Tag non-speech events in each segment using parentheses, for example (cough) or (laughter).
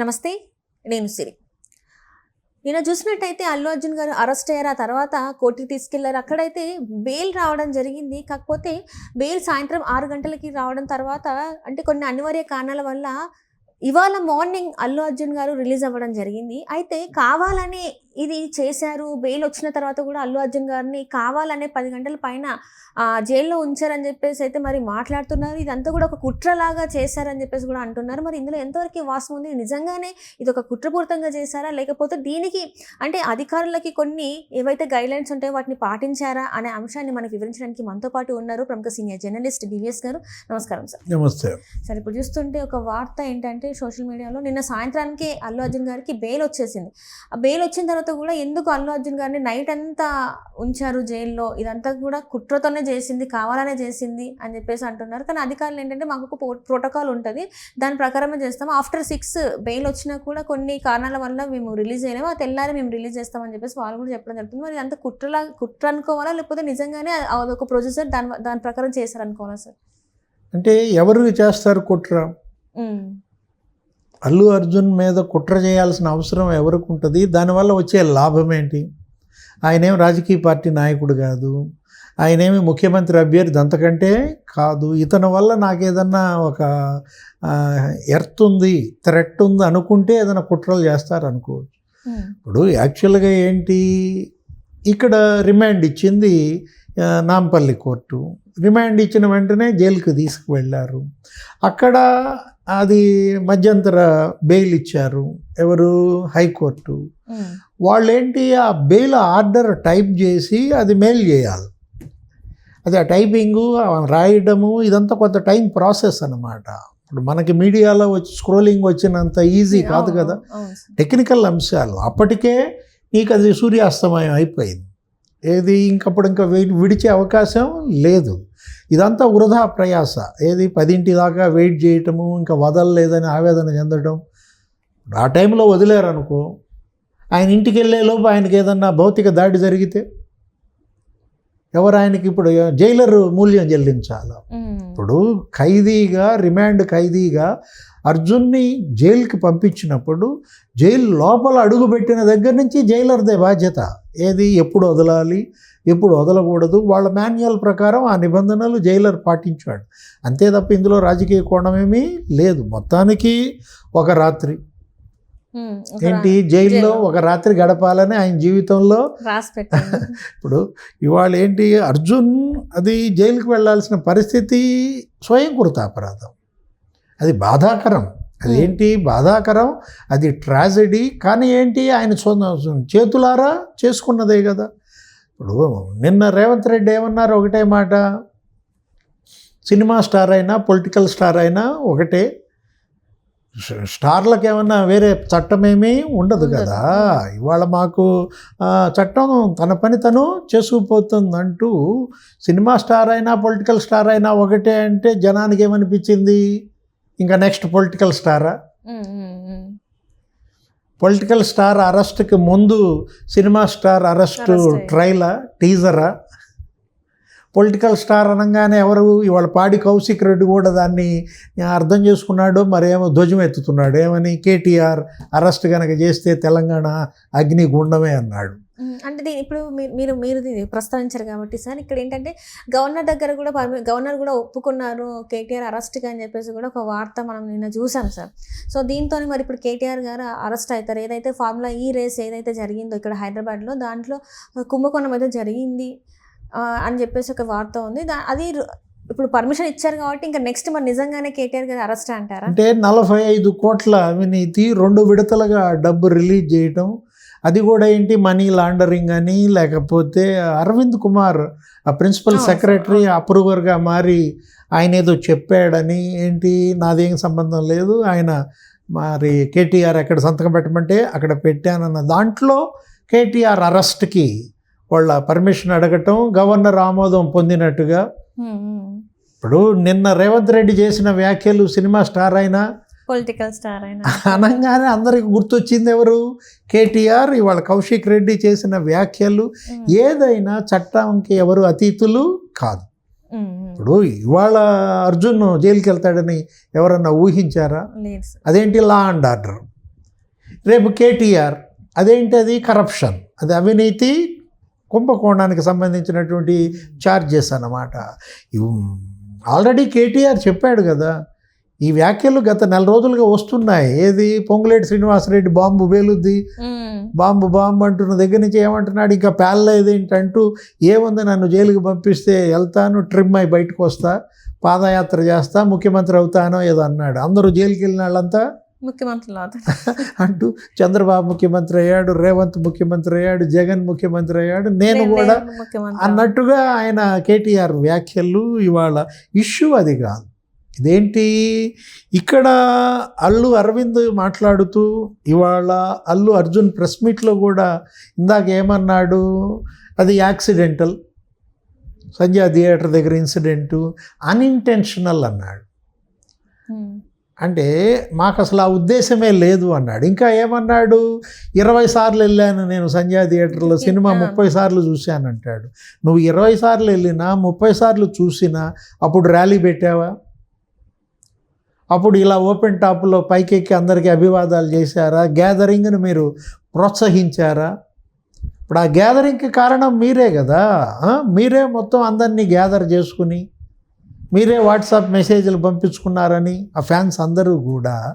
నమస్తే నేను సిరి. నేను చూసినట్టయితే అల్లు అర్జున్ గారు అరెస్ట్ అయ్యారు. ఆ తర్వాత కోర్టుకి తీసుకెళ్ళారు. అక్కడైతే బెయిల్ రావడం జరిగింది. కాకపోతే బెయిల్ సాయంత్రం ఆరు గంటలకి రావడం తర్వాత అంటే కొన్ని అనివార్య కారణాల వల్ల ఇవాళ మార్నింగ్ అల్లు అర్జున్ గారు రిలీజ్ అవ్వడం జరిగింది. అయితే కావాలనే ఇది చేశారు. బెయిల్ వచ్చిన తర్వాత కూడా అల్లు అర్జున్ గారిని కావాలనే పది గంటల పైన ఆ, జైల్లో ఉంచారని చెప్పేసి అయితే మరి మాట్లాడుతున్నారు. ఇదంతా కూడా ఒక కుట్రలాగా చేశారని చెప్పేసి కూడా అంటున్నారు. మరి ఇందులో ఎంతవరకు వాస్తవం ఉంది? నిజంగానే ఇది ఒక కుట్రపూరితంగా చేశారా? లేకపోతే దీనికి అంటే అధికారులకి కొన్ని ఏవైతే గైడ్ లైన్స్ ఉంటాయో వాటిని పాటించారా అనే అంశాన్ని మనకి వివరించడానికి మనతో పాటు ఉన్నారు ప్రముఖ సీనియర్ జర్నలిస్ట్ డివిఎస్ గారు. నమస్కారం సార్. నమస్తే. సరే ఇప్పుడు చూస్తుంటే ఒక వార్త ఏంటంటే సోషల్ మీడియాలో నిన్న సాయంత్రానికి అల్లు అర్జున్ గారికి బెయిల్ వచ్చేసింది. ఆ బెయిల్ వచ్చిన తర్వాత కూడా ఎందుకు అల్లు అర్జున్ గారిని నైట్ అంతా ఉంచారు జైల్లో? ఇదంతా కూడా కుట్రతోనే చేసింది కావాలనే చేసింది అని చెప్పేసి అంటున్నారు. కానీ అధికారులు ఏంటంటే మాకు ఒక ప్రోటోకాల్ ఉంటుంది. దాని ప్రకారమే చేస్తాం ఆఫ్టర్ సిక్స్ బెయిల్ వచ్చినా కూడా కొన్ని కారణాల వల్ల మేము రిలీజ్ చేయలేము. ఆ తెల్లారి మేము రిలీజ్ చేస్తామని చెప్పేసి వాళ్ళు కూడా చెప్పడం జరుగుతుంది. మరి అంత కుట్రలా కుట్ర అనుకోవాలా? లేకపోతే నిజంగానే అదొక ప్రొసెసర్ దాని దాని ప్రకారం చేశారనుకోవాలా సార్? అంటే ఎవరు చేస్తారు కుట్ర. అల్లు అర్జున్ మీద కుట్ర చేయాల్సిన అవసరం ఎవరికి ఉంటుంది? దానివల్ల వచ్చే లాభం ఏంటి? ఆయనేం రాజకీయ పార్టీ నాయకుడు కాదు. ఆయనేమి ముఖ్యమంత్రి అభ్యర్థి అంతకంటే కాదు. ఇతని వల్ల నాకేదన్నా ఒక ఎర్త్ ఉంది థ్రెట్ ఉంది అనుకుంటే ఏదైనా కుట్రలు చేస్తారు అనుకోవచ్చు ఉమ్. ఇప్పుడు యాక్చువల్గా ఏంటి? ఇక్కడ రిమాండ్ ఇచ్చింది నాంపల్లి కోర్టు. రిమాండ్ ఇచ్చిన వెంటనే జైలుకి తీసుకువెళ్ళారు. అక్కడ అది మధ్యంతర బెయిల్ ఇచ్చారు. ఎవరు? హైకోర్టు. వాళ్ళేంటి? ఆ బెయిల్ ఆర్డర్ టైప్ చేసి అది మెయిల్ చేయాలి. అది ఆ టైపింగు రాయడము ఇదంతా కొంత టైం ప్రాసెస్ అన్నమాట. ఇప్పుడు మనకి మీడియాలో వచ్చి స్క్రోలింగ్ వచ్చినంత ఈజీ కాదు కదా. టెక్నికల్ అంశాలు. అప్పటికే నీకు అది సూర్యాస్తమయం అయిపోయింది. ఏది ఇంకప్పుడు ఇంకా వెయిట్ విడిచే అవకాశం లేదు. ఇదంతా వృధా ప్రయాస. ఏది పదింటి దాకా వెయిట్ చేయటము ఇంకా వదలలేదని ఆవేదన చెందడం ఆ టైంలో వదిలేరు అనుకో ఆయన ఇంటికి వెళ్ళే లోపు ఆయనకి ఏదన్నా భౌతిక దాడి జరిగితే ఎవరు ఆయనకి ఇప్పుడు జైలర్ మూల్యం చెల్లించాలి. ఇప్పుడు ఖైదీగా రిమాండ్ ఖైదీగా అర్జున్ని జైలుకి పంపించినప్పుడు జైలు లోపల అడుగుపెట్టిన దగ్గర నుంచి జైలర్దే బాధ్యత. ఏది ఎప్పుడు వదలాలి ఎప్పుడు వదలకూడదు వాళ్ళ మాన్యువల్ ప్రకారం ఆ నిబంధనలు జైలర్ పాటించాడు. అంతే తప్ప ఇందులో రాజకీయ కోణమేమీ లేదు. మొత్తానికి ఒక రాత్రి. ఏంటి? జైల్లో. ఒక రాత్రి గడపాలని ఆయన జీవితంలో (laughs) ఇప్పుడు ఇవాళ ఏంటి? అర్జున్ అది జైలుకి వెళ్ళాల్సిన పరిస్థితి స్వయంకృత అపరాధం. అది బాధాకరం. అది Hmm. బాధాకరం. అది ట్రాజడీ. కానీ ఏంటి? ఆయన చేతులారా చేసుకున్నదే కదా. ఇప్పుడు నిన్న రేవంత్ రెడ్డి ఏమన్నారు? ఒకటే మాట. సినిమా స్టార్ అయినా పొలిటికల్ స్టార్ అయినా ఒకటే. స్ట- స్టార్లకు ఏమన్నా వేరే చట్టం ఏమీ ఉండదు. కదా. ఇవాళ మాకు చట్టం తన పని తను చేసుకుపోతుందంటూ సినిమా స్టార్ అయినా పొలిటికల్ స్టార్ అయినా ఒకటే అంటే జనానికి ఏమనిపించింది? ఇంకా నెక్స్ట్ పొలిటికల్ స్టారా. పొలిటికల్ స్టార్ అరెస్ట్కి ముందు సినిమా స్టార్ అరెస్ట్. ట్రైలా టీజరా? పొలిటికల్ స్టార్ అనగానే ఎవరు? ఇవాళ పాడి కౌశిక్ రెడ్డి కూడా దాన్ని అర్థం చేసుకున్నాడు మరేమో ధ్వజం ఎత్తుతున్నాడు ఏమని కేటీఆర్ అరెస్ట్ కనుక చేస్తే తెలంగాణ అగ్ని గుండమే అన్నాడు. అంటే దీని ఇప్పుడు మీ- మీరు మీరు దీన్ని ప్రస్తావించారు కాబట్టి సార్ ఇక్కడ ఏంటంటే గవర్నర్ దగ్గర కూడా పర్మి- గవర్నర్ కూడా ఒప్పుకున్నారు కేటీఆర్ అరెస్ట్గా అని చెప్పేసి కూడా ఒక వార్త మనం నిన్న చూసాం సార్. సో దీంతో మరి ఇప్పుడు కేటీఆర్ గారు అరెస్ట్ అవుతారు. ఏదైతే ఫార్ములా ఈ రేస్ ఏదైతే జరిగిందో ఇక్కడ హైదరాబాద్లో దాంట్లో కుంభకోణం అయితే జరిగింది అని చెప్పేసి ఒక వార్త ఉంది. దా- అది ఇప్పుడు పర్మిషన్ ఇచ్చారు కాబట్టి ఇంకా నెక్స్ట్ మరి నిజంగానే కేటీఆర్ గారు అరెస్ట్ అంటారా? అంటే నలభై ఐదు కోట్ల అవినీతి రెండు విడతలుగా డబ్బు రిలీజ్ చేయటం అది కూడా ఏంటి? మనీ లాండరింగ్ అని లేకపోతే అరవింద్ కుమార్ ఆ ప్రిన్సిపల్ సెక్రటరీ అప్రూవర్గా మారి ఆయన ఏదో చెప్పాడని ఏంటి? నాదేం సంబంధం లేదు. ఆయన మరి కేటీఆర్ ఎక్కడ సంతకం పెట్టమంటే అక్కడ పెట్టానన్న దాంట్లో కేటీఆర్ అరెస్ట్కి వాళ్ళ పర్మిషన్ అడగటం గవర్నర్ ఆమోదం పొందినట్టుగా. ఇప్పుడు నిన్న రేవంత్ రెడ్డి చేసిన వ్యాఖ్యలు సినిమా స్టార్ అయినా పొలిటికల్ స్టార్ అయినా అనగానే అందరికి గుర్తొచ్చింది ఎవరు? కేటీఆర్ ఇవాళ కౌశిక్ రెడ్డి చేసిన వ్యాఖ్యలు ఏదైనా చట్టానికి ఎవరు అతీతులు కాదు. ఇప్పుడు ఇవాళ అర్జున్ జైలుకి వెళ్తాడని ఎవరన్నా ఊహించారా? అదేంటి లా అండ్ ఆర్డర్? రేపు కేటీఆర్ అదేంటి అది కరప్షన్ అది అవినీతి కుంభకోణానికి సంబంధించినటువంటి ఛార్జెస్ అన్నమాట. ఆల్రెడీ కేటీఆర్ చెప్పాడు కదా ఈ వ్యాఖ్యలు గత నెల రోజులుగా వస్తున్నాయి. ఏది? పొంగులేటి శ్రీనివాసరెడ్డి బాంబు వేలుద్ది బాంబు బాంబు అంటున్న దగ్గర నుంచి ఏమంటున్నాడు? ఇంకా పేర్లేదు ఏంటంటూ ఏముంది నన్ను జైలుకి పంపిస్తే వెళ్తాను ట్రిమ్ అయి బయటకు వస్తా పాదయాత్ర చేస్తా ముఖ్యమంత్రి అవుతానో ఏదో అన్నాడు. అందరూ జైలుకి వెళ్ళిన వాళ్ళంతా? ముఖ్యమంత్రులు అవుతారు (laughs) అంటూ చంద్రబాబు ముఖ్యమంత్రి అయ్యాడు రేవంత్ ముఖ్యమంత్రి అయ్యాడు జగన్ ముఖ్యమంత్రి అయ్యాడు. నేను కూడా నేను ముఖ్యమంత్రి అన్నట్టుగా ఆయన కేటీఆర్ వ్యాఖ్యలు ఇవాళ ఇష్యూ అది కాదు. ఇదేంటి? ఇక్కడ అల్లు అరవింద్ మాట్లాడుతూ ఇవాళ అల్లు అర్జున్ ప్రెస్ మీట్లో కూడా ఇందాక ఏమన్నాడు? అది యాక్సిడెంటల్. సంజయ్ థియేటర్ దగ్గర ఇన్సిడెంటు. అన్ఇంటెన్షనల్ అన్నాడు. అంటే మాకు అసలు ఆ ఉద్దేశమే లేదు అన్నాడు. ఇంకా ఏమన్నాడు? ఇరవై సార్లు వెళ్ళాను నేను సంధ్యా థియేటర్లో సినిమా ముప్పై సార్లు చూశాను అంటాడు నువ్వు ఇరవై సార్లు వెళ్ళినా ముప్పై సార్లు చూసినా అప్పుడు ర్యాలీ పెట్టావా? అప్పుడు ఇలా ఓపెన్ టాప్లో పైకెక్కి అందరికీ అభివాదాలు చేశారా? గ్యాదరింగ్ను మీరు ప్రోత్సహించారా? ఇప్పుడు ఆ గ్యాదరింగ్కి కారణం మీరే కదా. మీరే మొత్తం అందరినీ గ్యాదర్ చేసుకుని మీరే వాట్సాప్ మెసేజ్లు పంపించుకున్నారని ఆ ఫ్యాన్స్ అందరూ కూడా.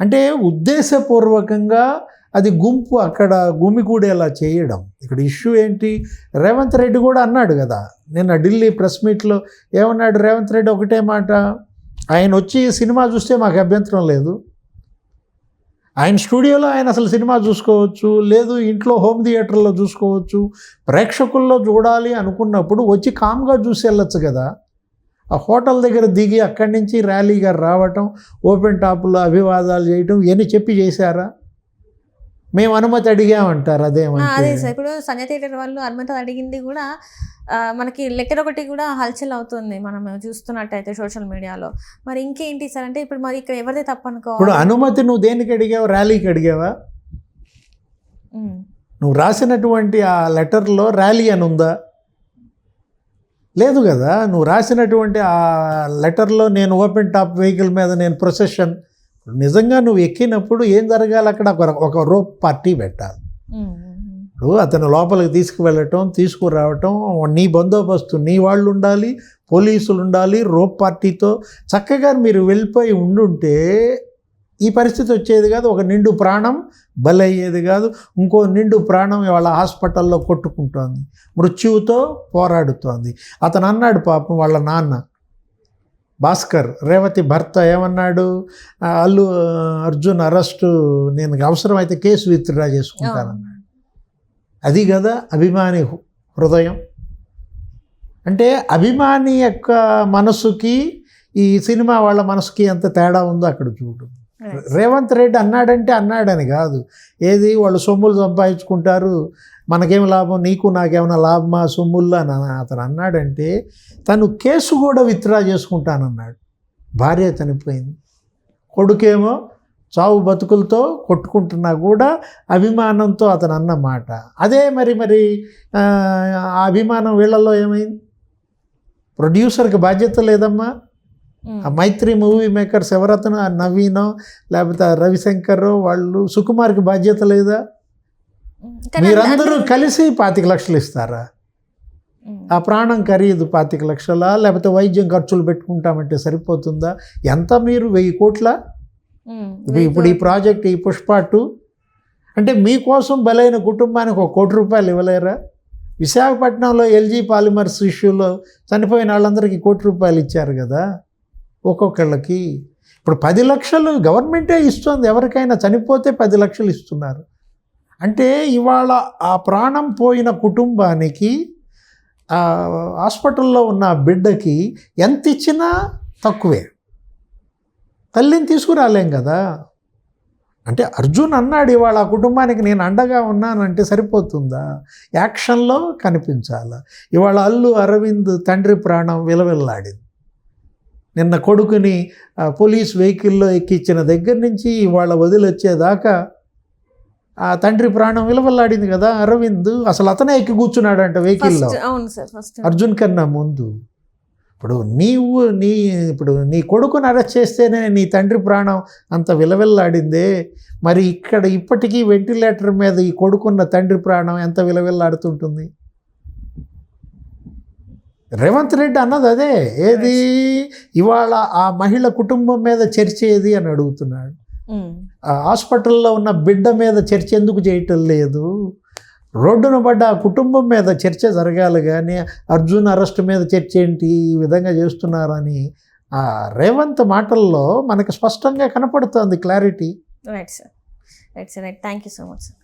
అంటే ఉద్దేశపూర్వకంగా అది గుంపు అక్కడ గుమిగూడేలా చేయడం. ఇక్కడ ఇష్యూ ఏంటి? రేవంత్ రెడ్డి కూడా అన్నాడు కదా. నిన్న ఢిల్లీ ప్రెస్ మీట్లో ఏమన్నాడు రేవంత్ రెడ్డి? ఒకటే మాట. ఆయన వచ్చి సినిమా చూస్తే మాకు అభ్యంతరం లేదు. ఆయన స్టూడియోలో ఆయన అసలు సినిమా చూసుకోవచ్చు లేదు ఇంట్లో హోమ్ థియేటర్లో చూసుకోవచ్చు ప్రేక్షకుల్లో చూడాలి అనుకున్నప్పుడు వచ్చి కామ్గా చూసి వెళ్ళొచ్చు కదా. ఆ హోటల్ దగ్గర దిగి అక్కడి నుంచి ర్యాలీగా రావటం ఓపెన్ టాప్లో అభివాదాలు చేయటం ఇవన్నీ చెప్పి చేశారా? మేము అనుమతి అడిగామంటారు ఆ, అదే సార్. ఇప్పుడు సంజయ్ థియేటర్ వాళ్ళు అనుమతి అడిగింది కూడా మనకి లెటర్ ఒకటి కూడా హల్చల్ అవుతుంది మనం చూస్తున్నట్టయితే సోషల్ మీడియాలో. మరి ఇంకేంటి సార్? అంటే ఇప్పుడు మరి ఇక్కడ ఎవరిదే తప్పు ఇప్పుడు అనుమతి నువ్వు దేనికి అడిగావు? ర్యాలీకి అడిగావా? నువ్వు రాసినటువంటి ఆ లెటర్లో ర్యాలీ అని ఉందా? లేదు కదా. నువ్వు రాసినటువంటి ఆ లెటర్లో నేను ఓపెన్ టాప్ వెహికల్ మీద నేను ప్రొసెషన్. నిజంగా నువ్వు ఎక్కినప్పుడు ఏం జరగాలి? అక్కడ ఒక రోప్ పార్టీ పెట్టాలి. ఇప్పుడు అతను లోపలికి తీసుకువెళ్ళటం తీసుకురావటం నీ బందోబస్తు నీ వాళ్ళు ఉండాలి పోలీసులు ఉండాలి రోప్ పార్టీతో చక్కగా మీరు వెళ్ళిపోయి ఉండుంటే ఈ పరిస్థితి వచ్చేది కాదు. ఒక నిండు ప్రాణం బలయ్యేది కాదు. ఇంకో నిండు ప్రాణం వాళ్ళ హాస్పిటల్లో కొట్టుకుంటోంది. మృత్యువుతో పోరాడుతోంది. అతను అన్నాడు పాపం వాళ్ళ నాన్న భాస్కర్ రేవతి భర్త ఏమన్నాడు? అల్లు అర్జున్ అరెస్టు నేను అవసరమైతే కేసు విత్డ్రా చేసుకుంటానన్నాడు. అది కదా అభిమాని హృ- హృదయం. అంటే అభిమాని యొక్క మనసుకి ఈ సినిమా వాళ్ళ మనసుకి ఎంత తేడా ఉందో అక్కడ చూడు. రేవంత్ రెడ్డి అన్నాడంటే అన్నాడని కాదు. ఏది వాళ్ళు సొమ్ములు సంపాదించుకుంటారు మనకేం లాభం నీకు నాకేమైనా లాభమా సొమ్ముల్లో అని అతను అన్నాడంటే తను కేసు కూడా విత్డ్రా చేసుకుంటానన్నాడు. భార్య చనిపోయింది. కొడుకేమో చావు బతుకులతో కొట్టుకుంటున్నా కూడా అభిమానంతో అతను అన్న మాట. అదే మరి మరి ఆ, అభిమానం వీళ్ళల్లో ఏమైంది? ప్రొడ్యూసర్కి బాధ్యత లేదమ్మా. ఆ మైత్రి మూవీ మేకర్స్ ఎవరతను? ఆ నవీనో లేకపోతే రవిశంకర్ వాళ్ళు సుకుమార్కి బాధ్యత లేదా? మీరందరూ కలిసి పాతిక లక్షలు ఇస్తారా? ఆ ప్రాణం ఖరీదు పాతిక లక్షల? లేకపోతే వైద్యం ఖర్చులు పెట్టుకుంటామంటే సరిపోతుందా? ఎంత మీరు? వెయ్యి కోట్ల? ఇప్పుడు ఇప్పుడు ఈ ప్రాజెక్ట్ ఈ పుష్ప టూ అంటే మీకోసం బలైన కుటుంబానికి ఒక కోటి రూపాయలు ఇవ్వలేరా? విశాఖపట్నంలో ఎల్జీ పాలిమర్స్ ఇష్యూలో చనిపోయిన వాళ్ళందరికీ కోటి రూపాయలు ఇచ్చారు కదా ఒక్కొక్కళ్ళకి. ఇప్పుడు పది లక్షలు గవర్నమెంటే ఇస్తుంది ఎవరికైనా చనిపోతే పది లక్షలు ఇస్తున్నారు. అంటే ఇవాళ ఆ ప్రాణం పోయిన కుటుంబానికి హాస్పిటల్లో ఉన్న బిడ్డకి ఎంత ఇచ్చినా తక్కువే. తల్లిని తీసుకురాలేం కదా? అంటే అర్జున్ అన్నాడు ఇవాళ ఆ కుటుంబానికి నేను అండగా ఉన్నానంటే సరిపోతుందా? యాక్షన్లో కనిపించాల? ఇవాళ అల్లు అరవింద్ తండ్రి ప్రాణం విలవిల్లాడింది. నిన్న కొడుకుని పోలీస్ వెహికల్లో ఎక్కించిన దగ్గర నుంచి ఇవాళ వదిలొచ్చేదాకా ఆ తండ్రి ప్రాణం విలవల్లాడింది కదా అరవింద్? అసలు అతనే ఎక్కి కూర్చున్నాడంట వెహికల్లో. అర్జున్ కన్నా ముందు. ఇప్పుడు నీవు నీ ఇప్పుడు నీ కొడుకుని అరెస్ట్ చేస్తేనే నీ తండ్రి ప్రాణం అంత విలవిల్లాడిందే. మరి ఇక్కడ ఇప్పటికీ వెంటిలేటర్ మీద ఈ కొడుకున్న తండ్రి ప్రాణం ఎంత విలవిల్లాడుతుంటుంది? రేవంత్ రెడ్డి అన్నది అదే. ఏది? ఇవాళ ఆ మహిళ కుటుంబం మీద చర్చ ఏది అని అడుగుతున్నాడు. హాస్పిటల్లో ఉన్న బిడ్డ మీద చర్చ ఎందుకు చేయటం లేదు? రోడ్డున పడ్డ ఆ కుటుంబం మీద చర్చ జరగాలి కానీ అర్జున్ అరెస్ట్ మీద చర్చ ఏంటి ఈ విధంగా చేస్తున్నారని ఆ రేవంత్ మాటల్లో మనకు స్పష్టంగా కనపడుతోంది clarity. Right sir right sir right thank you so much sir